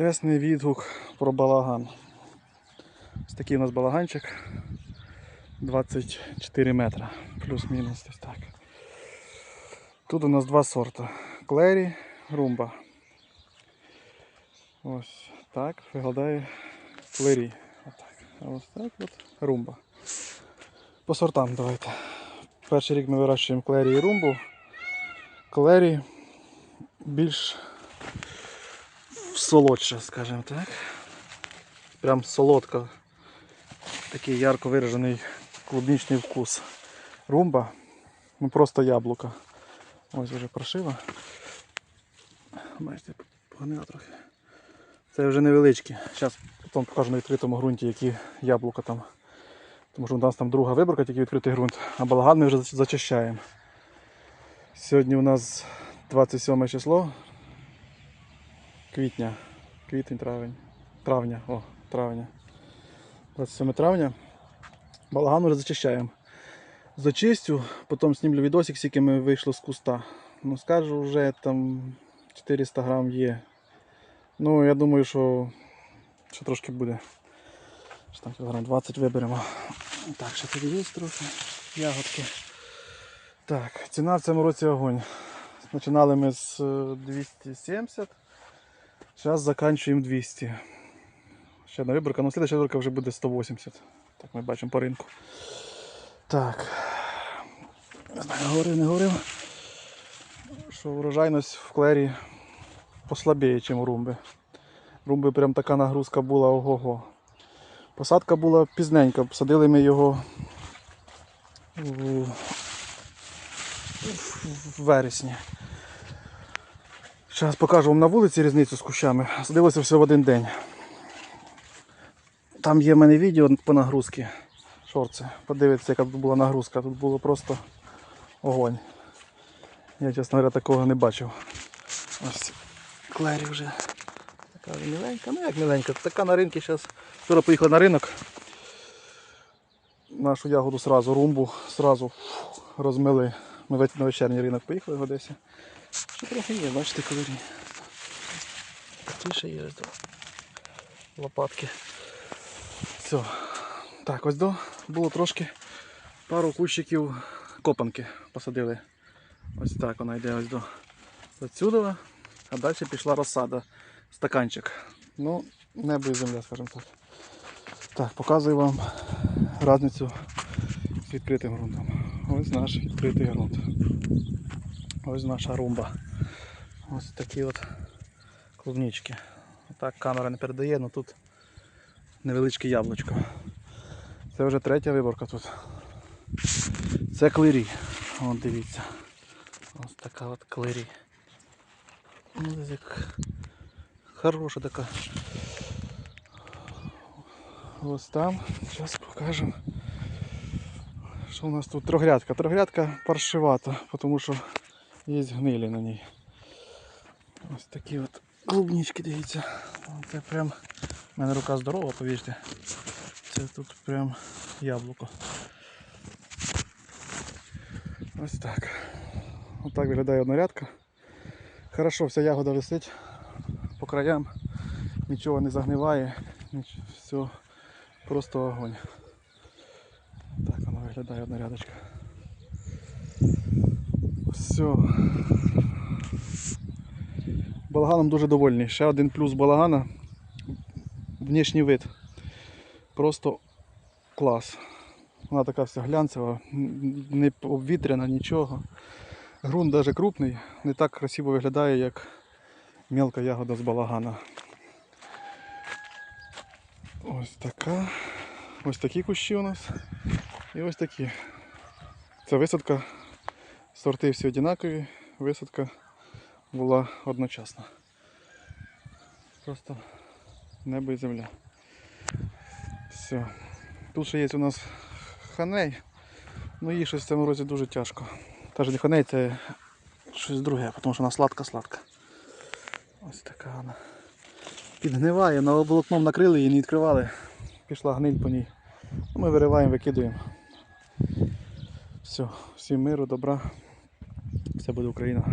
Чесний відгук про балаган. Ось такий у нас балаганчик. 24 метра. Плюс-мінус десь так. Тут у нас два сорта. Клері, румба. Ось так виглядає клері. Отак. А ось так от румба. По сортам давайте. Перший рік ми вирощуємо клері і румбу. Клері більш солодша, скажімо так. Прям солодка. Такий ярко виражений клубничний вкус. Румба, ну просто яблука. Ось вже прошива. Бачите, погнила трохи. Це вже невеличкі. Зараз потім покажу на відкритому ґрунті, які яблука там. Тому що у нас там друга виборка, тільки відкритий ґрунт, а балаган ми вже зачищаємо. Сьогодні у нас 27 число квітня, квітень, травень, травня, о, травня. 27 травня. Балаган вже зачищаємо. Зачистю, потім знімлю відосик, скільки ми вийшло з куста. Ну скажу, вже там 400 грам є. Ну, я думаю, що, що трошки буде. Що там кілограм 20 виберемо. Так, ще є трохи ягодки. Так, ціна в цьому році огонь. Починали ми з е, 270, зараз закінчуємо 200. Ще одна виборка, ну слідча виборка вже буде 180. Так ми бачимо по ринку. Так. Не знаю, говорив, не говорив. Що врожайність в клері послабіє, ніж у румби. Румби прям така нагрузка була ого-го. Посадка була пізненька, посадили ми його в, в вересні. Зараз покажу вам на вулиці різницю з кущами. Садилося все в один день. Там є в мене відео по нагрузці. Шорти. Подивіться, яка тут була нагрузка. Тут було просто огонь. Я, чесно говоря, такого не бачив. Ось клері вже. Така міленька, ну як міленька, така на ринку зараз. Вчора поїхали на ринок. Нашу ягоду сразу, румбу сразу розмили. Ми на вечірній ринок поїхали в Одесі. Що трохи бачите. Такі ще є до лопатки. Все. Так, ось до було трошки пару кущиків копанки посадили. Ось так вона йде ось до отсюди, а далі пішла розсада. Стаканчик. Ну, небо і земля, скажімо так. Так, показую вам різницю з відкритим ґрунтом. Ось наш відкритий ґрунт. Ось наша румба. Ось такі от клубнички. Так камера не передає, але тут невеличке яблучко. Це вже третя виборка тут. Це клирі. От дивіться. Ось така от клирі. Ну, десь як хороша така. Ось там. Зараз покажемо. Що у нас тут трогрядка? Трогрядка паршивата, тому що є гнилі на ній. Ось такі от клубнички, дивіться. Це прям. У мене рука здорова, повірте. Це тут прям яблуко. Ось так. Ось так виглядає однорядка. Хорошо, вся ягода висить по краям, нічого не загниває, все просто огонь. Так воно виглядає однорядочка. Все. Балаганом дуже довольний. Ще один плюс балагана. Внешній вид. Просто клас. Вона така вся глянцева, не обвітряна, нічого. Грунт навіть крупний, не так красиво виглядає, як мелка ягода з балагана. Ось така. Ось такі кущі у нас. І ось такі. Це висадка. Сорти всі однакові, висадка була одночасна. Просто небо і земля. Все. Тут ще є у нас ханей. Ну їй щось в цьому році дуже тяжко. Та ж не ханей, це щось друге, тому що вона сладка-сладка. Ось така вона. Підгниває, на волокном накрили її, не відкривали. Пішла гниль по ній. Ну, Ми вириваємо, викидуємо. Все, всім миру, добра. Все буде Україна.